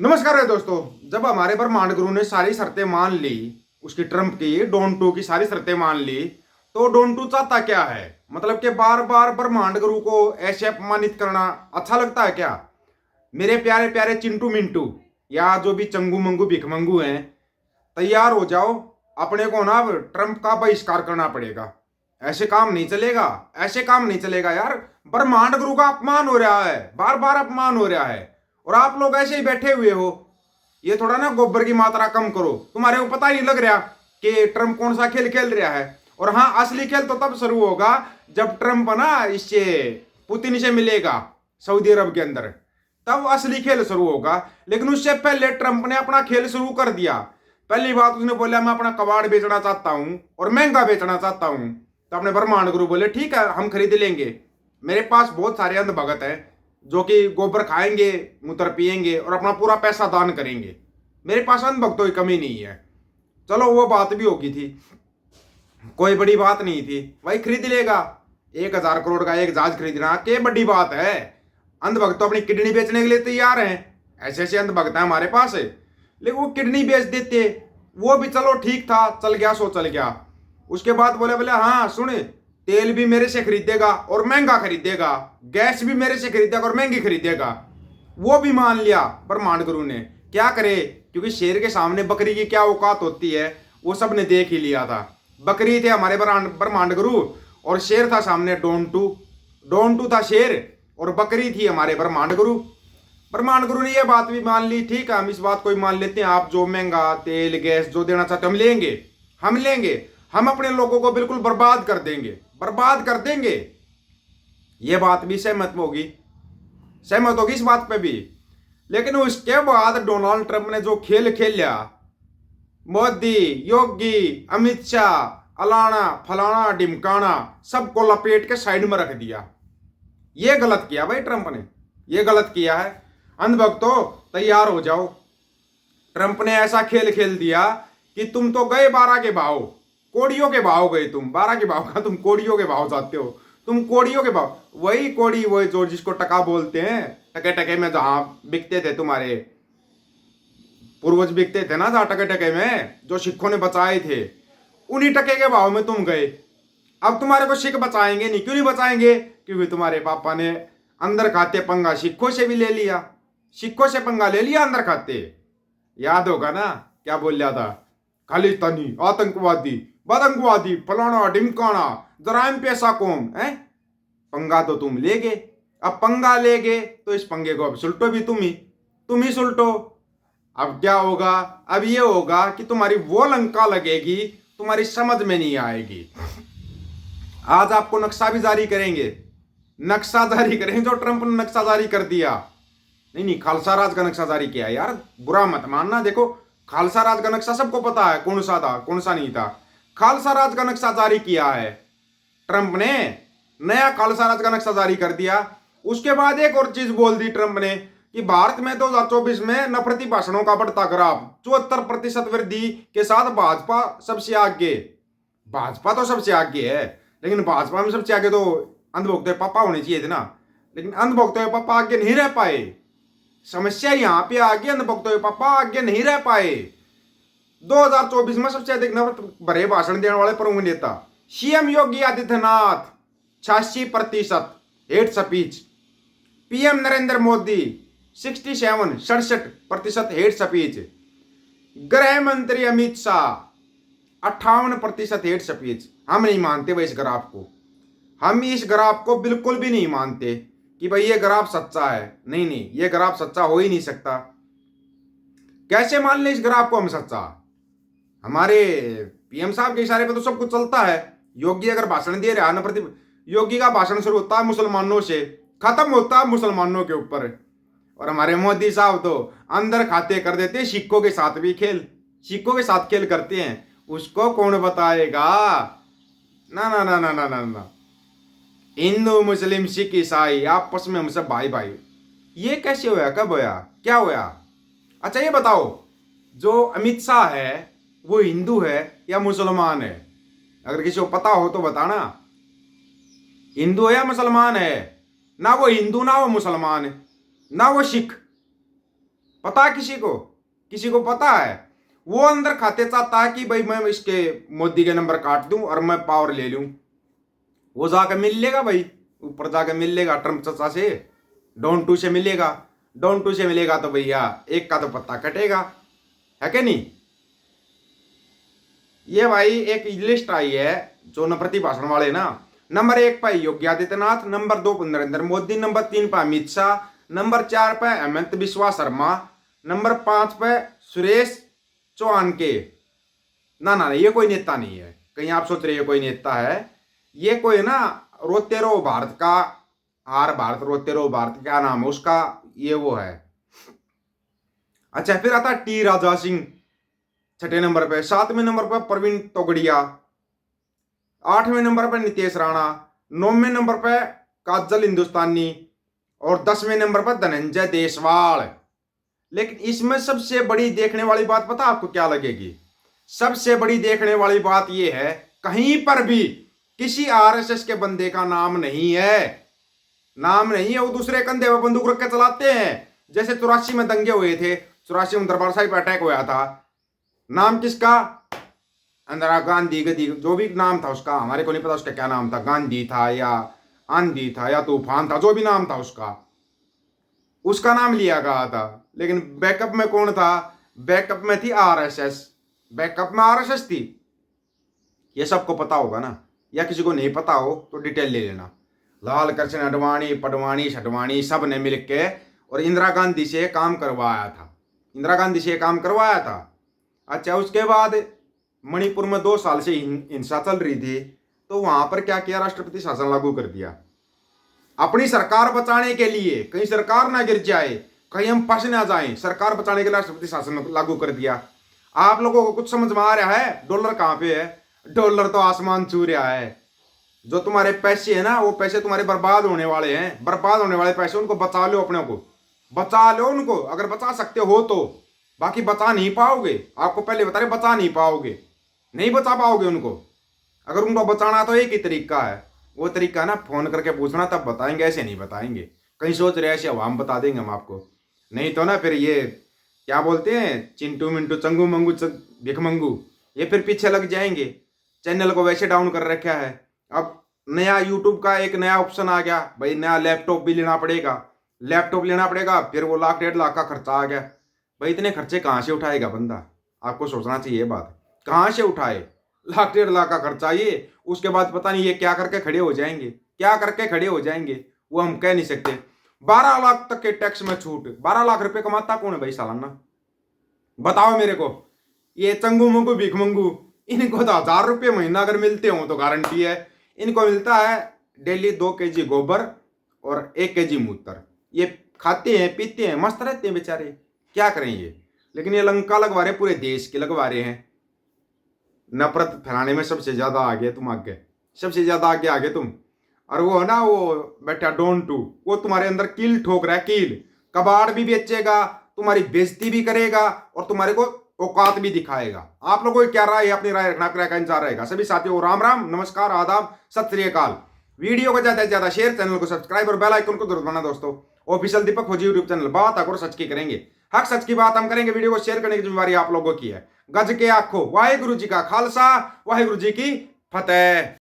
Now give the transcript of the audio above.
नमस्कार है दोस्तों। जब हमारे ब्रह्मांड गुरु ने सारी शर्तें मान ली, उसकी ट्रंप की डोन टू की सारी शर्तें मान ली तो डोन टू चाहता क्या है? मतलब कि बार बार ब्रह्मांड गुरु को ऐसे अपमानित करना अच्छा लगता है क्या? मेरे प्यारे प्यारे चिंटू मिंटू, या जो भी चंगू मंगू भिखमंगू हैं, तैयार हो जाओ। अपने को ना अब ट्रंप का बहिष्कार करना पड़ेगा। ऐसे काम नहीं चलेगा, ऐसे काम नहीं चलेगा यार। ब्रह्मांड गुरु का अपमान हो रहा है बार बार अपमान हो रहा है। और आप लोग ऐसे ही बैठे हुए हो। ये थोड़ा ना गोबर की मात्रा कम करो। तुम्हारे को पता ही नहीं लग रहा कि ट्रंप कौन सा खेल खेल रहा है। और हाँ असली खेल तो तब शुरू होगा जब ट्रंप ना इससे पुतिन से मिलेगा सऊदी अरब के अंदर। तब असली खेल शुरू होगा। लेकिन उससे पहले ट्रंप ने अपना खेल शुरू कर दिया। पहली बात उसने बोला, मैं अपना कबाड़ बेचना चाहता हूँ और महँगा बेचना चाहता हूँ। तो अपने ब्रह्मांड गुरु बोले, ठीक है, हम खरीद लेंगे। मेरे पास बहुत सारे अंध भगत हैं। जो कि गोबर खाएँगे, मूत्र पिएँगे और अपना पूरा पैसा दान करेंगे। मेरे पास अंध भक्तों की कमी नहीं है। चलो, वो बात भी होगी थी। कोई बड़ी बात नहीं थी। भाई खरीद लेगा। एक हज़ार करोड़ का एक जहाज़ खरीदना के बड़ी बात है? अंधभक्त तो अपनी किडनी बेचने के लिए तैयार हैं। ऐसे ऐसे अंधभक्त हैं हमारे पास। है। लेकिन वो किडनी बेच देते। वो भी चलो ठीक था, चल गया, सो चल गया। उसके बाद बोले बोले हाँ सुन तेल भी मेरे से खरीदेगा और महँगा खरीदेगा, गैस भी मेरे से खरीदेगा और महँगी खरीदेगा। वो भी मान लिया ब्रह्मांड गुरु ने। क्या करे? क्योंकि शेर के सामने बकरी की क्या औकात होती है, वो सबने देख ही लिया था। बकरी थे हमारे ब्रह्मांड गुरु, और शेर था सामने डोन टू। डोन टू था शेर, और बकरी थी हमारे ब्रह्मांड गुरु। ब्रह्मांड गुरु ने यह बात भी मान ली, ठीक है, हम इस बात को भी मान लेते हैं, आप जो महँगा तेल, गैस जो देना चाहते हम लेंगे। हम लेंगे। हम अपने लोगों को बिल्कुल बर्बाद कर देंगे। बर्बाद कर देंगे। ये बात भी सहमत होगी। सहमत होगी इस बात पे भी। लेकिन उसके बाद डोनाल्ड ट्रंप ने जो खेल खेल, मोदी, योगी, अमित शाह, अलाना, फलाना, डिमकाना, सबको लपेट के साइड में रख दिया। ये गलत किया भाई ट्रंप ने। ये गलत किया है। अंधभक्तो तैयार हो जाओ। ट्रंप ने ऐसा खेल खेल दिया कि तुम तो गए बारह के भाव कोड़ियों के भाव गए तुम, बारह के भाव का तुम कोड़ियों के भाव जाते हो। तुम कोड़ियों के भाव, वही कोड़ी, वही जो जिसको टका बोलते हैं टके टके में जहाँ बिकते थे तुम्हारे। पूर्वज बिकते थे ना जहाँ टके टके में, जो सिखों ने बचाए थे। उन्हीं टके के भाव में तुम गए। अब तुम्हारे को सिख बचाएँगे नहीं, क्यों नहीं बचाएँगे? क्योंकि तुम्हारे पापा ने अंदर खाते पंगा सिखों से भी ले लिया। सिखों से पंगा ले लिया अंदर खाते। याद होगा ना, क्या बोल लिया था? खालिस्तानी, आतंकवादी बदंगवादी फलाना डिमकाना जराइम पैसा कौम है? पंगा तो तुम ले गए अब पंगा ले गए तो इस पंगे को अब सुलटो भी तुम ही। तुम ही सुलटो। अब क्या होगा? अब ये होगा कि तुम्हारी वो लंका लगेगी, तुम्हारी समझ में नहीं आएगी। आज आपको नक्शा भी जारी करेंगे। नक्शा जारी करेंगे, जो ट्रंप ने नक्शा जारी कर दिया। नहीं नहीं, खालसा राज का नक्शा जारी किया। यार, बुरा मत मानना। देखो, खालसा राज का नक्शा सबको पता है, कौन सा था, कौन सा नहीं था। खालसा राज का नक्शा जारी किया है। ट्रंप ने नया खालसा राज का नक्शा जारी कर दिया। उसके बाद एक और चीज़ बोल दी ट्रंप ने कि भारत में 2024 में नफरती भाषणों का बढ़ता ग्राफ, चौहत्तर प्रतिशत वृद्धि के साथ भाजपा सबसे आगे। भाजपा तो सबसे आगे है, लेकिन भाजपा में सबसे आगे तो अंधभोक्ता पापा होने चाहिए थे ना। लेकिन अंधभोक्ता पापा आगे नहीं रह पाए। समस्या यहाँ पे आगे, अंधभोक्ता पापा आगे नहीं रह पाए। 2024 में सबसे अधिक नफरत भरे भाषण देने वाले प्रमुख नेता, सीएम योगी आदित्यनाथ, छियासी प्रतिशत hate speech PM Narendra Modi 67 सड़सठ प्रतिशत हेट स्पीच गृह मंत्री अमित शाह, अट्ठावन प्रतिशत हेट स्पीच हम नहीं मानते भाई इस ग्राफ को। हम इस ग्राफ को बिल्कुल भी नहीं मानते कि भाई ये ग्राफ सच्चा है। नहीं नहीं, ये ग्राफ सच्चा हो ही नहीं सकता। कैसे मान ले इस ग्राफ को हम सच्चा? हमारे पीएम साहब के इशारे पे तो सब कुछ चलता है। योगी अगर भाषण दे रहा ना प्रति योगी का भाषण शुरू होता है मुसलमानों से, खत्म होता है मुसलमानों के ऊपर। और हमारे मोदी साहब तो अंदर खाते कर देते सिक्कों के साथ भी खेल, सिक्कों के साथ खेल करते हैं। उसको कौन बताएगा? ना ना ना ना ना ना ना। हिंदू, मुस्लिम, सिख, ईसाई, आपस में हम सब भाई भाई ये कैसे होया? कब होया? क्या होया? अच्छा ये बताओ, जो अमित शाह है वो हिंदू है या मुसलमान है? अगर किसी को पता हो तो बताना। हिंदू है या मुसलमान है? ना वो हिंदू, ना वो मुसलमान है, ना वो सिख। पता है किसी को? किसी को पता है? वो अंदर खाते चाहता है कि भाई मैं इसके मोदी के नंबर काट दूँ और मैं पावर ले लूँ। वो जाकर मिल लेगा भाई, ऊपर जाकर मिल लेगा ट्रंप चचा से। डोन टू से मिलेगा, डोन टू से मिलेगा तो भैया, एक का तो पत्ता कटेगा। है कि नहीं? ये भाई एक लिस्ट आई है, जो न प्रतिभाषण वाले ना। नंबर एक पर योगी आदित्यनाथ, नंबर दो पर नरेंद्र मोदी, नंबर तीन पर अमित शाह, नंबर चार पर हेमंत बिश्वा शर्मा, नंबर पाँच पर सुरेश चौहान के ना ना, ये कोई नेता नहीं है। कहीं आप सोच रहे हो कोई नेता है? ये कोई ना, रोते रहो भारत का, हार भारत, रोते रहो भारत, क्या नाम है उसका? ये वो है। अच्छा फिर आता टी राजा सिंह। छठे नंबर पे, सातवें नंबर पर प्रवीण तोगड़िया, आठवें नंबर पर नितेश राणा, नौवें नंबर पर काजल हिंदुस्तानी और दसवें नंबर पर धनंजय देसवाल लेकिन इसमें सबसे बड़ी देखने वाली बात पता आपको क्या लगेगी? सबसे बड़ी देखने वाली बात यह है, कहीं पर भी किसी आरएसएस के बंदे का नाम नहीं है। नाम नहीं है, वो दूसरे कंधे पर बंदूक रख के चलाते हैं। जैसे चौरासी में दंगे हुए थे, चौरासी में दरबार साहिब अटैक हुआ था नाम किसका? इंदिरा गांधी गदी जो भी नाम था उसका, हमारे को नहीं पता उसका क्या नाम था। गांधी था या आंधी था या तूफ़ान था, जो भी नाम था उसका। उसका नाम लिया गया था। लेकिन बैकअप में कौन था? बैकअप में थी आरएसएस। बैकअप में आरएसएस थी। ये सबको पता होगा ना। या किसी को नहीं पता हो तो डिटेल ले लेना। लाल कृष्ण अडवाणी, पडवाणी छडवाणी सबने मिल के और इंदिरा गांधी से काम करवाया था। इंदिरा गांधी से काम करवाया था। अच्छा उसके बाद मणिपुर में दो साल से हिंसा चल रही थी तो वहाँ पर क्या किया राष्ट्रपति? शासन लागू कर दिया। अपनी सरकार बचाने के लिए कहीं सरकार ना गिर जाए, कहीं हम फंस ना जाए, सरकार बचाने के लिए राष्ट्रपति शासन लागू कर दिया। आप लोगों को कुछ समझ में आ रहा है? डॉलर कहाँ पे है? डॉलर तो आसमान छू रहा है। जो तुम्हारे पैसे है ना, वो पैसे तुम्हारे बर्बाद होने वाले हैं। बर्बाद होने वाले पैसे उनको बचा लो अपने को। बचा लो उनको। अगर बचा सकते हो तो। बाकी बचा नहीं पाओगे। आपको पहले बता रहे, बचा नहीं पाओगे। नहीं बचा पाओगे उनको। अगर उनको बचाना तो एक ही तरीका है। वो तरीका ना, फ़ोन करके पूछना, तब बताएँगे, ऐसे नहीं बताएँगे। कहीं सोच रहे ऐसे हम बता देंगे हम आपको। नहीं तो ना फिर ये, क्या बोलते हैं, चिंटू मिंटू, चंगू मंगू भिख मंगू, ये फिर पीछे लग जाएँगे। चैनल को वैसे डाउन कर रखा है। अब नया यूट्यूब का एक नया ऑप्शन आ गया। भाई नया लैपटॉप भी लेना पड़ेगा। लैपटॉप लेना पड़ेगा, फिर वो लाख, डेढ़ लाख का खर्चा आ गया। भाई, इतने खर्चे कहाँ से उठाएगा बंदा? आपको सोचना चाहिए ये बात। कहाँ से उठाए? लाख, डेढ़ लाख का खर्चा ये, उसके बाद पता नहीं ये क्या करके खड़े हो जाएँगे। क्या करके खड़े हो जाएँगे, वो हम कह नहीं सकते। बारह लाख तक के टैक्स में छूट। बारह लाख रुपए कमाता कौन है भाई सालाना? बताओ मेरे को। ये चंगू मंगू, भीख मंगू, इनको तो हज़ार रुपये महीना अगर मिलते हो तो गारंटी है। इनको मिलता है डेली दो के जी गोबर और एक के जी मूत्र। ये खाते हैं, पीते हैं, मस्त रहते हैं बेचारे। क्या करें ये? लेकिन ये लंका लगवा रहे पूरे देश के लगवा रहे हैं। नफरत फैलाने में सबसे ज़्यादा आगे तुम आगे सबसे ज़्यादा आगे आगे तुम। और वो है ना, वो बेटा, डोंट टू वो तुम्हारे अंदर कील ठोक रहा है, कील। कबाड़ भी बेचेगा, तुम्हारी बेजती भी करेगा और तुम्हारे को औकात भी दिखाएगा। आप लोगों की क्या राय है? अपनी राय रखना क्रय का इंतज़ार रहेगा। सभी साथियों, राम राम, नमस्कार, आदाब, सत श्री अकाल। वीडियो को ज़्यादा से ज़्यादा शेयर, चैनल को सब्सक्राइब और बेल आइकन को ज़रूर बनाना दोस्तों। ऑफिशियल दीपक फौजी यूट्यूब चैनल, बात आकर सच की करेंगे। हक सच की बात हम करेंगे, वीडियो को शेयर करने की जिम्मेवारी आप लोगों की है। गज के आखो वाहे गुरु जी का खालसा वाहे गुरु जी की फतेह।